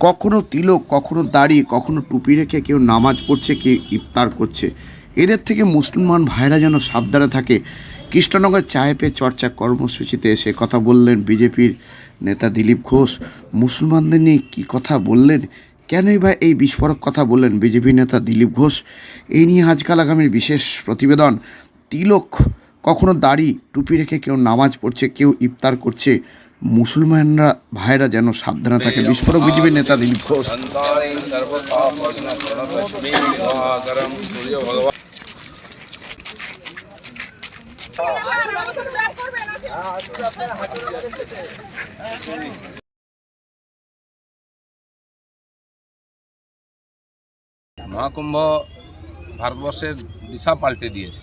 কখনো তিলক, কখনো দাড়ি, কখনো টুপি রেখে কেউ নামাজ পড়ছে, কেউ ইফতার করছে। এদের থেকে মুসলমান ভাইরা যেন সাবধানে থাকে। কৃষ্ণনগর চায়ে পে চর্চা কর্মসূচিতে এসে কথা বললেন বিজেপির নেতা দিলীপ ঘোষ। মুসলমানদের নিয়ে কী কথা বললেন? কেনই বা এই বিস্ফোরক কথা বললেন বিজেপি নেতা দিলীপ ঘোষ? এই নিয়ে আজকাল আগামীর বিশেষ প্রতিবেদন। তিলক কখনো দাড়ি টুপি রেখে কেউ নামাজ পড়ছে কেউ ইফতার করছে মুসলমানরা ভাইরা যেন সাবধানে থাকে। বিস্ফোরক বিজেপি নেতা দিলীপ ঘোষ। মহাকুম্ভ ভারতবর্ষের দিশা পাল্টে দিয়েছে।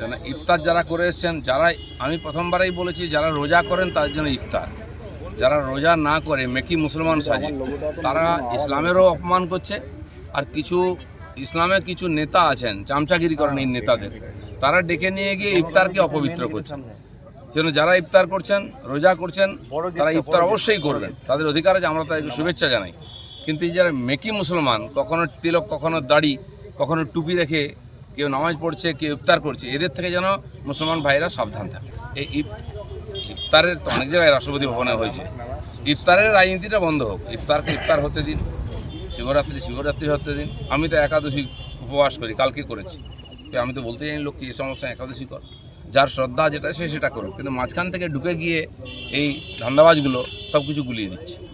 কেন ইফতার যারা করে এসছেন, যারা আমি প্রথমবারেই বলেছি, যারা রোজা করেন তাদের জন্য ইফতার। যারা রোজা না করে, মেকি মুসলমান সাজে, তারা ইসলামেরও অপমান করছে। আর কিছু ইসলামের কিছু নেতা আছেন, চামচাগিরি করেন এই নেতাদের। তারা ডেকে নিয়ে গিয়ে ইফতারকে অপবিত্র করছেন যেন যারা ইফতার করছেন, রোজা করছেন, তারা ইফতার অবশ্যই করবেন। তাদের অধিকার আছে, আমরা তাদেরকে শুভেচ্ছা জানাই। কিন্তু যারা মেকি মুসলমান, কখনো তিলক, কখনো দাড়ি, কখনো টুপি রেখে কেউ নামাজ পড়ছে, কেউ ইফতার করছে, এদের থেকে যেন মুসলমান ভাইরা সাবধান থাকে। এই ইফ- ইফতারের তো অনেক জায়গায় রাষ্ট্রপতি ভবনে হয়েছে। ইফতারের রাজনীতিটা বন্ধ হোক, ইফতারকে ইফতার হতে দিন, শিবরাত্রি শিবরাত্রি হতে দিন। আমি তো একাদশী উপবাস করি, কালকে করেছি। আমি তো বলতে জানি লোককে এই সমস্যা একাদশী কর? যার শ্রদ্ধা যেটা, সে সেটা করুক। কিন্তু মাঝখান থেকে ঢুকে গিয়ে এই ধান্দাবাজগুলো সব কিছু গুলিয়ে দিচ্ছে।